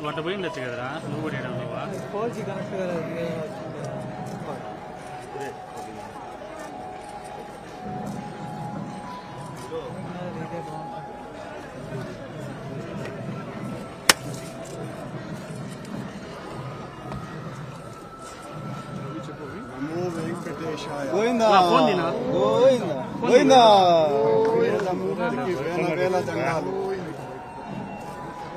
నువ్వు అట్ట పోయిండొచ్చు కదరా నువ్వు కూడా ఏడా ఉన్నావా కోచి కరెక్ట్ గోవిందా? గోవిందా గోవిందా వేల వేల దండాలు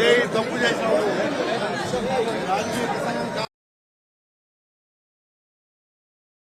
ఏ తప్పు చేసినప్పుడు